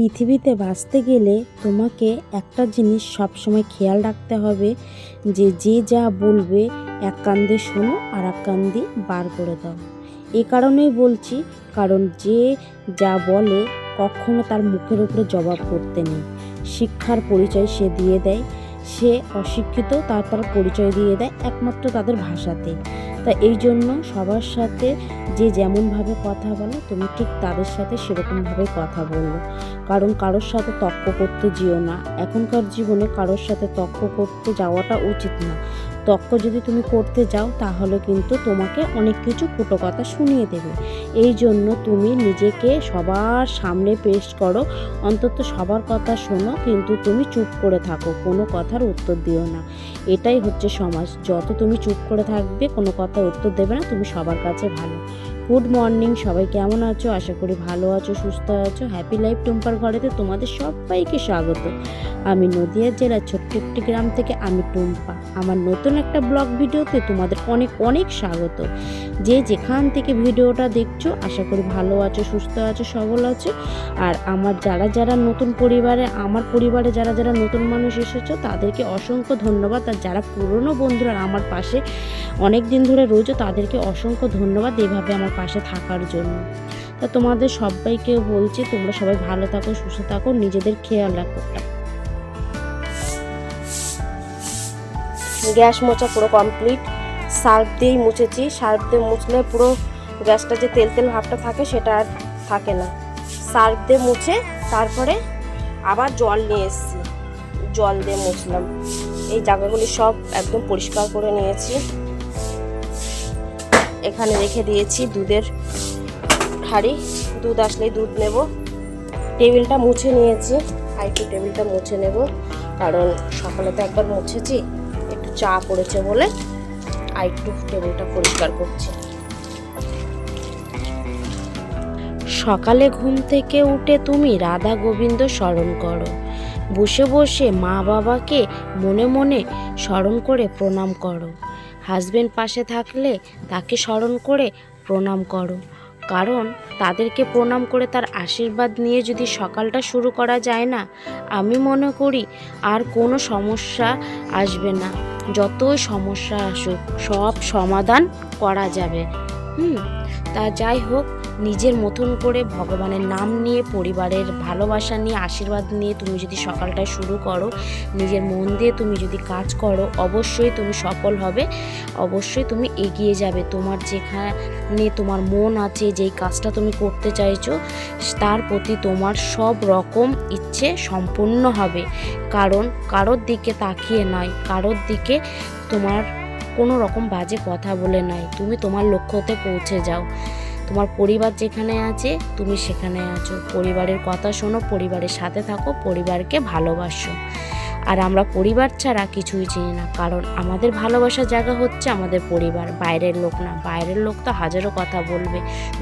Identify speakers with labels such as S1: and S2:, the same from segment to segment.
S1: পৃথিবীতে বাঁচতে গেলে তোমাকে একটা জিনিস সবসময় খেয়াল রাখতে হবে, যে যে যা বলবে এক কান দিয়ে শোনো আর এক কান দিয়ে বার করে দাও। এ কারণেই বলছি, কারণ যে যা বলে কখনো তার মুখের উপরে জবাব করতে নেই। শিক্ষার পরিচয় সে দিয়ে দেয়, সে অশিক্ষিত, তার তার পরিচয় দিয়ে দেয় একমাত্র তাদের ভাষাতে তা এই জন্য সবার সাথে যে যেমনভাবে কথা বলে, তুমি ঠিক তাদের সাথে সেরকমভাবে কথা বলল কারণ কারোর সাথে তর্ক করতে যেও না। এখনকার জীবনে কারোর সাথে তর্ক করতে যাওয়াটা উচিত না। তর্ক যদি তুমি করতে যাও, তাহলে কিন্তু তোমাকে অনেক কিছু কুটো কথা শুনিয়ে দেবে। এই জন্য তুমি নিজেকে সবার সামনে পেশ করো, অন্তত সবার কথা শোনো, কিন্তু তুমি চুপ করে থাকো, কোনো কথার উত্তর দিও না। এটাই হচ্ছে সমাজ। যত তুমি চুপ করে থাকবে, কোনো কথা উত্তর দেবে না, তুমি সবার কাছে ভালো। গুড মর্নিং, সবাই কেমন আছো? আশা করি ভালো আছো, সুস্থ আছো। হ্যাপি লাইফ টুম্পার ঘরেতে তোমাদের সবাইকে স্বাগত। আমি নদিয়া জেলার ছোট্ট একটি গ্রাম থেকে আমি টুম্পা। আমার নতুন একটা ব্লগ ভিডিওতে তোমাদের অনেক অনেক স্বাগত। যে যেখান থেকে ভিডিওটা দেখছ, আশা করি ভালো আছো, সুস্থ আছো, সবল আছো। আর আমার যারা যারা নতুন পরিবারে, আমার পরিবারে যারা যারা নতুন মানুষ এসেছ, তাদেরকে অসংখ্য ধন্যবাদ। আর যারা পুরনো বন্ধুরা আমার পাশে অনেক দিন ধরে রয়েছে, তাদেরকে অসংখ্য ধন্যবাদ এইভাবে আমার পাশে থাকার জন্য। তা তোমাদের সবাইকে বলছি, তোমরা সবাই ভালো থাকো, সুস্থ থাকো, নিজেদের খেয়াল রাখো। গ্যাস মোছা পুরো কমপ্লিট সার্ফ দিয়েই মুছেছি। সার্ফ দিয়ে মুছলে পুরো গ্যাসটা যে তেল তেল ভাবটা থাকে সেটা আর থাকে না। সার্ফ দিয়ে মুছে তারপরে আবার জল নিয়ে এসেছি। জল দিয়ে মুছলাম। এই জায়গাগুলি সব একদম পরিষ্কার করে নিয়েছি। এখানে রেখে দিয়েছি দুধের হাঁড়ি। দুধ আসলেই দুধ নেব। টেবিলটা মুছে নিয়েছি। আর একটু টেবিলটা মুছে নেব। কারণ সকালে তো একবার মুছেছি। চা পড়েছে বলে আর একটু টেবিলটা পরিষ্কার করছি। সকালে ঘুম থেকে উঠে তুমি রাধা গোবিন্দ স্মরণ করো। বসে বসে মা বাবাকে মনে মনে স্মরণ করে প্রণাম করো। হাজবেন্ড পাশে থাকলে তাকে স্মরণ করে প্রণাম করো। কারণ তাদেরকে প্রণাম করে তার আশীর্বাদ নিয়ে যদি সকালটা শুরু করা যায় না, আমি মনে করি আর কোনো সমস্যা আসবে না। যতই সমস্যা আসুক, সব সমাধান করা যাবে। হুম, তা যাই হোক নিজের মতন করে ভগবানের নাম নিয়ে, পরিবারের ভালোবাসা নিয়ে, আশীর্বাদ নিয়ে তুমি যদি সকালটা শুরু করো, নিজের মন দিয়ে তুমি যদি কাজ করো, অবশ্যই তুমি সফল হবে। অবশ্যই তুমি এগিয়ে যাবে। তোমার যেখানে তোমার মন আছে, যেই কাজটা তুমি করতে চাইছো, তার প্রতি তোমার সব রকম ইচ্ছে সম্পূর্ণ হবে। কারণ কারোর দিকে তাকিয়ে নয়, কারোর দিকে তোমার কোনো রকম বাজে কথা বলে নয়। তুমি তোমার লক্ষ্যতে পৌঁছে যাও। তোমার পরিবার যেখানে আছে, তুমি সেখানে আছো। পরিবারের কথা শোনো, পরিবারের সাথে থাকো, পরিবারকে ভালোবাসো। আর আমরা পরিবার ছাড়া কিছুই চিনি না, কারণ আমাদের ভালোবাসার জায়গা হচ্ছে আমাদের পরিবার, বাইরের লোক না। বাইরের লোক তো হাজারো কথা বলবে।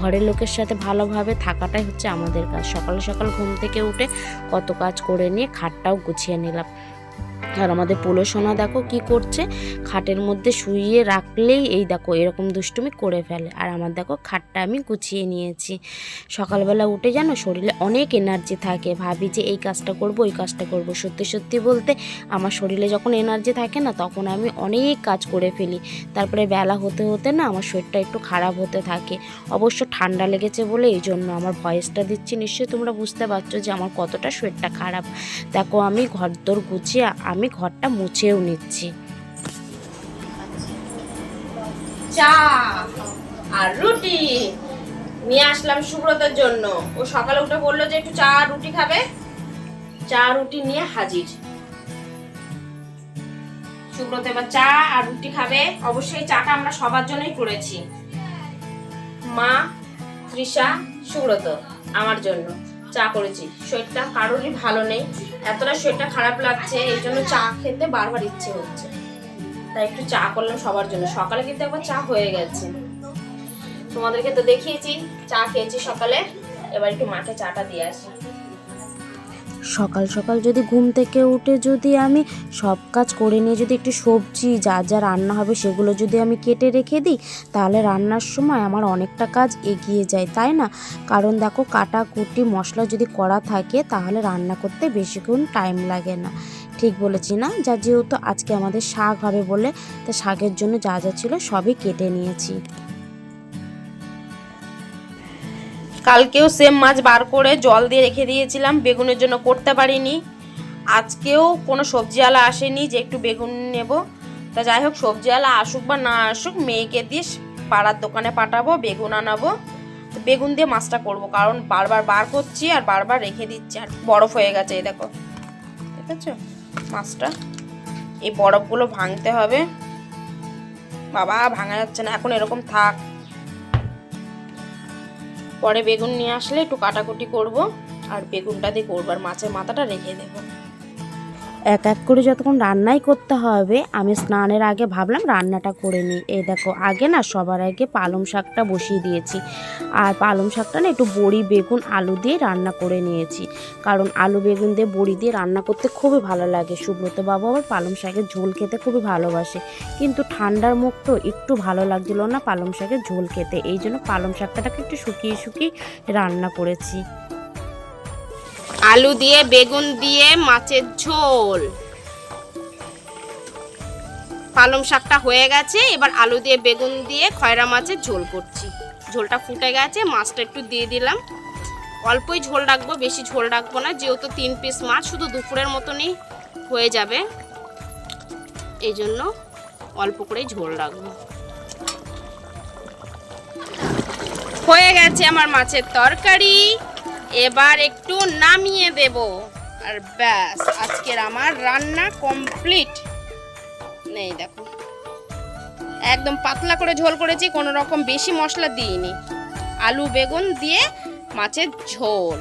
S1: ঘরের লোকের সাথে ভালোভাবে থাকাটাই হচ্ছে আমাদের কাজ। সকাল সকাল ঘুম থেকে উঠে কত কাজ করে নিয়ে খাটটাও গুছিয়ে নিলাম। আর আমাদের পোলো সোনা দেখো কি করছে? খাটের মধ্যে শুইয়ে রাখলেই এই দেখো এরকম দুষ্টুমি করে ফেলে। আর আমার দেখো খাটটা আমি গুছিয়ে নিয়েছি। সকালবেলা উঠে জানো শরীরে অনেক এনার্জি থাকে। ভাবি যে এই কাজটা করব, ওই কাজটা করব। সত্যি সত্যি বলতে আমার শরীরে যখন এনার্জি থাকে না, তখন আমি অনেক কাজ করে ফেলি। তারপরে বেলা হতে হতে না আমার শরীরটা একটু খারাপ হতে থাকে। অবশ্য ঠান্ডা লেগেছে বলে এই জন্য আমার ভয়েসটা দিচ্ছি। নিশ্চয়ই তোমরা বুঝতে পারছ যে আমার কতটা শরীরটা খারাপ। দেখো আমি ঘর দোর গুছিয়ে, আমি ঘরটা মুছেও নিচ্ছি। চা আর রুটি। নিয়ে আসলাম জন্য। ও সকালে উঠে বলল যে একটু চা রুটি খাবে। চা রুটি নিয়ে হাজির। সুব্রত এবার চা আর রুটি খাবে। অবশ্যই চাটা আমরা সবার জন্যই করেছি। মা, তৃষা, সুব্রত, আমার জন্য চা করেছি। শরীরটা কারোরই ভালো নেই। এতটা শরীরটা খারাপ লাগছে, এই জন্য চা খেতে বারবার ইচ্ছে হচ্ছে। তাই একটু চা করলাম সবার জন্য। সকালে কিন্তু একবার চা হয়ে গেছে। তোমাদেরকে তো দেখিয়েছি, চা খেয়েছি সকালে। এবার একটু মাকে চাটা দিয়ে আসি। সকাল সকাল যদি ঘুম থেকে উঠে যদি আমি সব কাজ করে নিয়ে যদি একটু সবজি, যা যা রান্না হবে সেগুলো যদি আমি কেটে রেখে দিই, তাহলে রান্নার সময় আমার অনেকটা কাজ এগিয়ে যায়, তাই না? কারণ দেখো কাটা, কুটি, মশলা যদি করা থাকে, তাহলে রান্না করতে বেশিক্ষণ টাইম লাগে না। ঠিক বলেছি না? যা যেহেতু আজকে আমাদের শাক হবে বলে, তা শাকের জন্য যা যা ছিল সবই কেটে নিয়েছি।
S2: কালকেও সেম মাছ বার করে জল দিয়ে রেখে দিয়েছিলাম, বেগুনের জন্য করতে পারিনি। আজকেও কোনো সবজিওয়ালা আসেনি যে একটু বেগুন নেব। তা যাই হোক সবজিওয়ালা আসুক বা না আসুক, মেয়েকে দিয়ে পাড়ার দোকানে পাঠাবো, বেগুন আনাবো। তো বেগুন দিয়ে মাছটা করব, কারণ বারবার বার করছি আর বারবার রেখে দিচ্ছি, আর বরফ হয়ে গেছে, এই দেখো। ঠিক আছে মাছটা। এই বরফগুলো ভাঙতে হবে। বাবা, ভাঙা যাচ্ছে না, এখন এরকম থাক। পরে বেগুন নিয়ে আসলে একটু কাটাকুটি করব, আর বেগুনটা দিয়ে করব আর মাছের মাথাটা রেখে দেবো।
S1: এক এক করে যতক্ষণ রান্নাই করতে হবে, আমি স্নানের আগে ভাবলাম রান্নাটা করে নিই। এই দেখো, আগে না সবার আগে পালং শাকটা বসিয়ে দিয়েছি। আর পালং শাকটা না একটু বড়ি, বেগুন, আলু দিয়ে রান্না করে নিয়েছি। কারণ আলু, বেগুন দিয়ে বড়ি দিয়ে রান্না করতে খুবই ভালো লাগে। সুব্রত বাবু আবার পালং শাকের ঝোল খেতে খুবই ভালোবাসে। কিন্তু ঠান্ডার মুখ তো একটু ভালো লাগছিল না পালং শাকের ঝোল খেতে। এই জন্য পালং শাকটাকে একটু শুকিয়ে শুকিয়ে রান্না করেছি।
S2: আলু দিয়ে, বেগুন দিয়ে, মাছের ঝোল। পালং শাকটা হয়ে গেছে, এবার আলু দিয়ে, বেগুন দিয়ে খয়রা মাছের ঝোল করছি। ঝোলটা ফুটে গেছে, মাছটা একটু দিয়ে দিলাম। অল্পই ঝোল রাখব, বেশি ঝোল রাখব না, যেহেতু তিন পিস মাছ, শুধু দুপুরের মতনই হয়ে যাবে। এই জন্য অল্প করেই ঝোল রাখব। হয়ে গেছে আমার মাছের তরকারি। এবার একটু নামিয়ে দেব। আর ব্যাস, আজকের আমার রান্না কমপ্লিট নেই দেখো। একদম পাতলা করে ঝোল করেছি, কোনো রকম বেশি মশলা দিইনি। আলু, বেগুন দিয়ে মাছের ঝোল।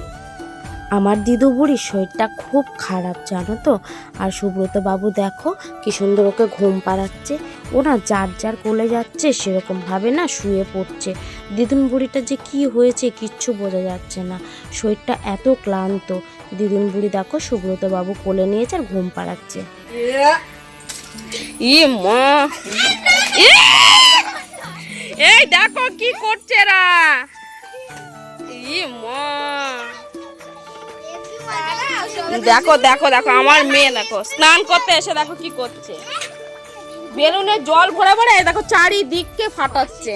S1: আমার দিদু বুড়ির শরীরটা খুব খারাপ, জানো তো? আর সুব্রত বাবু দেখো, কি সুন্দর ওকে ঘুম পাড়াচ্ছে। ও না যার যার কোলে যাচ্ছে, সেরকমভাবে না শুয়ে পড়ছে। দিদুন বুড়িটা যে কি হয়েছে কিচ্ছু বোঝা যাচ্ছে না। শরীরটা এত ক্লান্ত। দিদুন বুড়ি দেখো সুব্রত বাবু কোলে নিয়েছে আর ঘুম পাড়াচ্ছে।
S2: ই এই দেখো কি করছে রা দেখো দেখো দেখো, আমার মেয়ে দেখো। স্নান করতে এসে দেখো কি করছে। বেলুনে জল ভরে ভরে দেখো চারিদিককে ফাটাচ্ছে।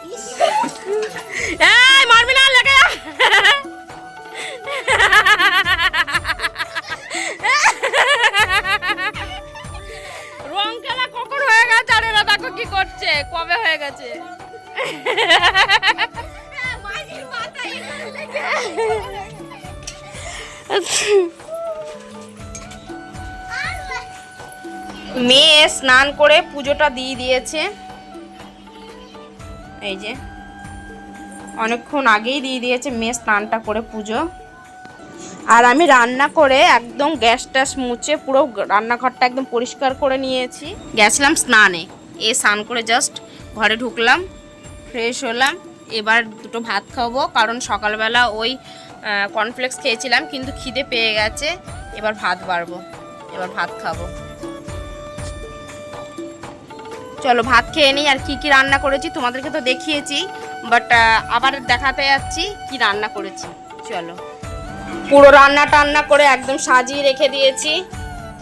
S2: মেয়ে স্নান করে পুজোটা দিয়ে দিয়েছে। এই যে, অনেকক্ষণ আগেই দিয়ে দিয়েছে মেয়ে স্নানটা করে পুজো। আর আমি রান্না করে একদম গ্যাস ট্যাস মুছে পুরো রান্নাঘরটা একদম পরিষ্কার করে নিয়েছি। গেছিলাম স্নানে, এ স্নান করে জাস্ট ঘরে ঢুকলাম ফ্রেশ হলাম। এবার দুটো ভাত খাব, কারণ সকালবেলা ওই কর্নফ্লেক্স খেয়েছিলাম, কিন্তু খিদে পেয়ে গেছে। এবার ভাত বাড়বো, এবার ভাত খাব। চলো ভাত খেয়ে নিই আর কি কি রান্না করেছি তোমাদেরকে তো দেখিয়েছি বাট আবার দেখাতে যাচ্ছি কি রান্না করেছি। চলো। পুরো রান্না টান্না করে একদম সাজিয়ে রেখে দিয়েছি।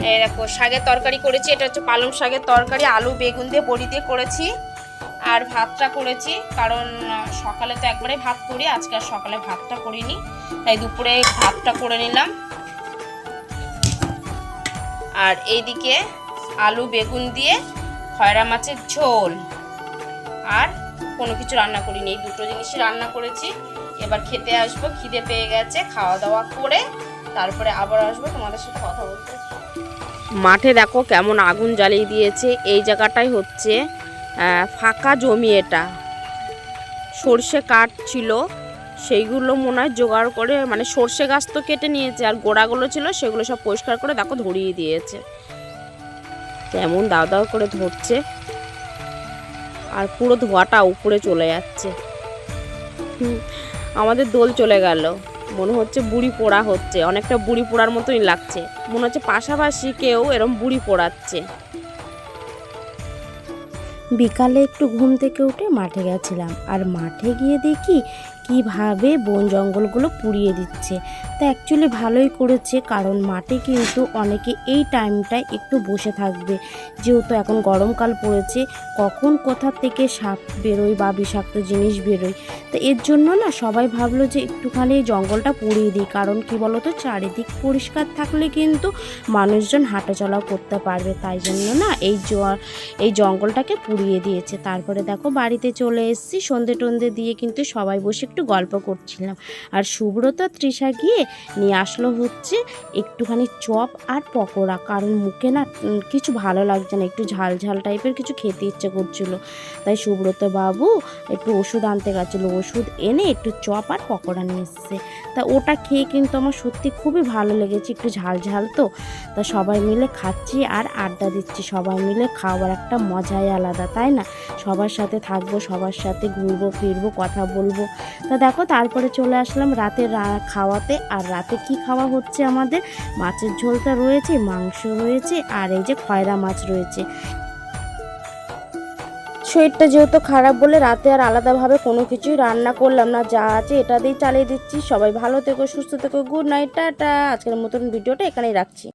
S2: এই দেখো, শাকের তরকারি করেছি, এটা হচ্ছে পালং শাকের তরকারি, আলু, বেগুন দিয়ে বড়ি দিয়ে করেছি, আর ভাতটা করেছি, কারণ সকালে তো একবারে ভাত করি, আজকে আর সকালে ভাতটা করিনি, তাই দুপুরে ভাতটা করে নিলাম। আর এইদিকে আলু, বেগুন দিয়ে খয়রা মাছের ঝোল। আর কোনো কিছু রান্না করিনি। এই দুটো জিনিসই রান্না করেছি। এবার খেতে আসব, খিদে পেয়ে গেছে খাওয়া দাওয়া করে তারপরে আবার আসব, তোমাদের সাথে কথা বলতে। মাঠে দেখো কেমন আগুন জ্বালিয়ে দিয়েছে। এই জায়গাটাই হচ্ছে ফাঁকা জমি এটা। সর্ষে কাঠ ছিল, সেইগুলো মনে হয় জোগাড় করে মানে সর্ষে গাছ তো কেটে নিয়েছে, আর গোড়াগুলো ছিল, সেগুলো সব পরিষ্কার করে দেখো ধরিয়ে দিয়েছে। তেমন দাও দাও করে ধরছে। আর পুরো ধোয়াটা উপরে চলে যাচ্ছে। আমাদের দোল চলে গেল। মনে হচ্ছে বুড়ি পোড়া হচ্ছে। অনেকটা বুড়ি পোড়ার মতোই লাগছে। মনে হচ্ছে পাশাপাশি কেউ এরম বুড়ি পোড়াচ্ছে।
S1: বিকালে একটু ঘুম থেকে উঠে মাঠে গেছিলাম। আর মাঠে গিয়ে দেখি কীভাবে বন জঙ্গলগুলো পুড়িয়ে দিচ্ছে। তা অ্যাকচুয়ালি ভালোই করেছে, কারণ মাঠে কিন্তু অনেকে এই টাইমটায় একটু বসে থাকবে। যেহেতু এখন গরমকাল পড়েছে, কখন কোথা থেকে সাপ বেরোয় বা বিষাক্ত জিনিস বেরোয়? তো এর জন্য না সবাই ভাবলো যে একটুখানি এই জঙ্গলটা পুড়িয়ে দিই, কারণ কি বলতো, চারিদিক পরিষ্কার থাকলে কিন্তু মানুষজন হাঁটাচলা করতে পারবে। তাই জন্য না এই এই জঙ্গলটাকে পুড়িয়ে দিয়েছে। তারপরে দেখো বাড়িতে চলে এসেছি সন্ধে টন্ধে দিয়ে কিন্তু সবাই বসে একটু গল্প করছিলাম। আর সুব্রত তৃষা গিয়ে নিয়ে আসলো হচ্ছে একটুখানি চপ আর পকোড়া। কারণ মুখে না কিছু ভালো লাগছে না। একটু ঝাল ঝাল টাইপের কিছু খেতে ইচ্ছে করছিল। তাই সুব্রত বাবু একটু ওষুধ আনতে গেছিল। ওষুধ এনে একটু চপ আর পকোড়া নিয়ে এসছে। তা ওটা খেয়ে কিন্তু আমার সত্যি খুবই ভালো লেগেছে। একটু ঝাল ঝাল তো। তা সবাই মিলে খাচ্ছি আর আড্ডা দিচ্ছি। সবাই মিলে খাওয়ার একটা মজাই আলাদা, তাই না? সবার সাথে থাকব, সবার সাথে ঘুরবো, ফিরবো, কথা বলব। তা দেখো, তারপরে চলে আসলাম রাতে খাওয়াতে। আর রাতে কি খাওয়া হচ্ছে আমাদের? মাছের ঝোলটা রয়েছে, মাংস রয়েছে, আর এই যে খয়রা মাছ রয়েছে। শরীরটা যেহেতু খারাপ বলে রাতে আর আলাদাভাবে কোনো কিছুই রান্না করলাম না। যা আছে এটা দিয়েই চালিয়ে দিচ্ছি। সবাই ভালো থেকো, সুস্থ থেকো, গুড নাইট, টাটা। আজকের মতন ভিডিওটা এখানেই রাখছি।